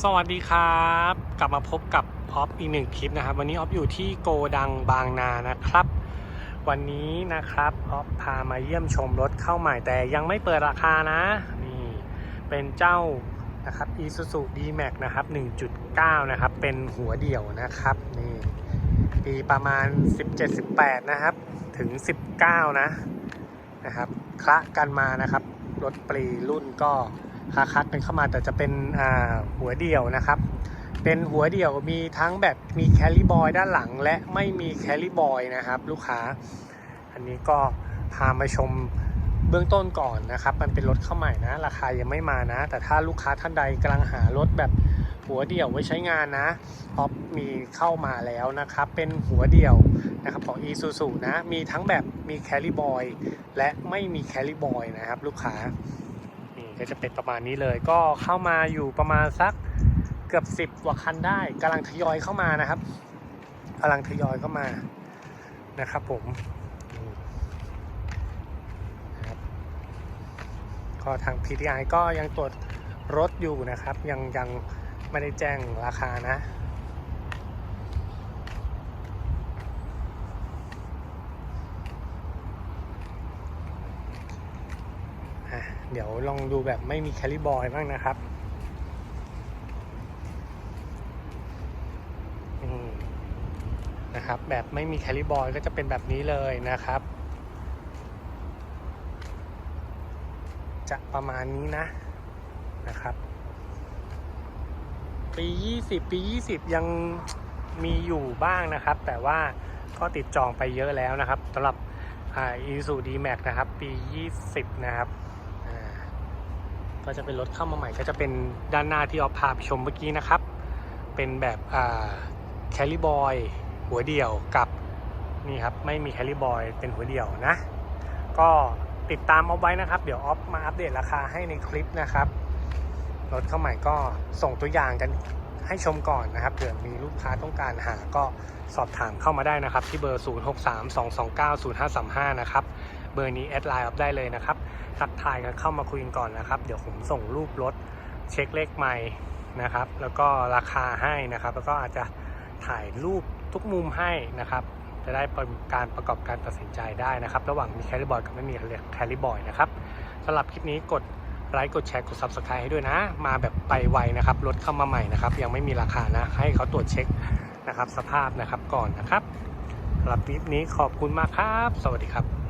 สวัสดีครับ กลับมาพบกับออฟอีกหนึ่งคลิปนะครับ วันนี้ออฟอยู่ที่โกดังบางนานะครับ วันนี้นะครับออฟพามาเยี่ยมชมรถเข้าใหม่แต่ยังไม่เปิดราคานะ นี่เป็นเจ้านะครับ Isuzu D-Max นะครับ 1.9 นะครับ เป็นหัวเดี่ยวนะครับนี่ปีประมาณ 17-18 นะครับ ถึง 19 นะนะครับคละกันมานะครับ รถปรีรุ่นก็ คาคักกันเข้ามาแต่จะเป็นหัวเดี่ยวนะครับ เป็นหัวเดี่ยวมีทั้งแบบมีแคลิบอยด้านหลัง และไม่มีแคลิบอยนะครับ ลูกค้า อันนี้ก็พามาชมเบื้องต้นก่อนนะครับ มันเป็นรถเข้าใหม่นะ ราคายังไม่มานะ แต่ถ้าลูกค้าท่านใดกำลังหารถแบบหัวเดี่ยวไว้ใช้งานนะออมีเข้ามาแล้วนะครับ เป็นหัวเดี่ยวนะครับของ Isuzu นะ มีทั้งแบบมีแคลิบอยและไม่มีแคลิบอยนะครับ ลูกค้า ก็จะเป็นประมาณนี้เลย ก็เข้ามาอยู่ประมาณสักเกือบสิบกว่าคันได้กำลังทยอยเข้ามานะครับกำลังทยอยเข้ามานะครับผมก็ทาง PTI ก็ยังตรวจรถอยู่นะครับ ยังยังไม่ได้แจ้งราคานะ อะเดี๋ยวลองดูแบบไม่มีแคลิบอยบ้างนะครับนะครับ แบบไม่มีแคลิบอยก็จะเป็นแบบนี้เลยนะครับ จะประมาณนี้นะนะครับ ปี 20 ปี 20 ยังมีอยู่บ้างนะครับ แต่ว่าก็ติดจองไปเยอะแล้วนะครับสำหรับอ่า Isuzu D-Max นะครับ ปี 20 นะครับ ก็จะเป็นรถเข้ามาใหม่ก็จะเป็นด้านหน้าที่ออฟพาไปชมเมื่อกี้นะครับ เป็นแบบแคลิบอยหัวเดี่ยวกับนี่ครับไม่มีแคลิบอยเป็นหัวเดี่ยวนะ ก็ติดตามเอาไว้นะครับ เดี๋ยวออฟมาอัปเดตราคาให้ในคลิปนะครับรถเข้าใหม่ก็ส่งตัวอย่างกันให้ชมก่อนนะครับเผื่อมีลูกค้าต้องการหาก็สอบถามเข้ามาได้นะครับ ที่เบอร์ 0632290535 นะครับ เบอร์นี้แอดไลน์อัพได้เลยนะครับ ทักทายกันเข้ามาคุยกันก่อนนะครับ เดี๋ยวผมส่งรูปรถเช็คเลขใหม่นะครับ แล้วก็ราคาให้นะครับ แล้วก็อาจจะถ่ายรูปทุกมุมให้นะครับ จะได้เป็นการประกอบการตัดสินใจได้นะครับ ระหว่างมีแคลิบอยกับไม่มีแคลิบอยนะครับสำหรับคลิปนี้กดไลค์กดแชร์กด Subscribe ให้ด้วยนะ มาแบบไปไวนะครับ รถเข้ามาใหม่นะครับ ยังไม่มีราคานะ ให้เขาตรวจเช็คนะครับ สภาพนะครับก่อนนะครับสำหรับคลิปนี้ขอบคุณมากครับ สวัสดีครับ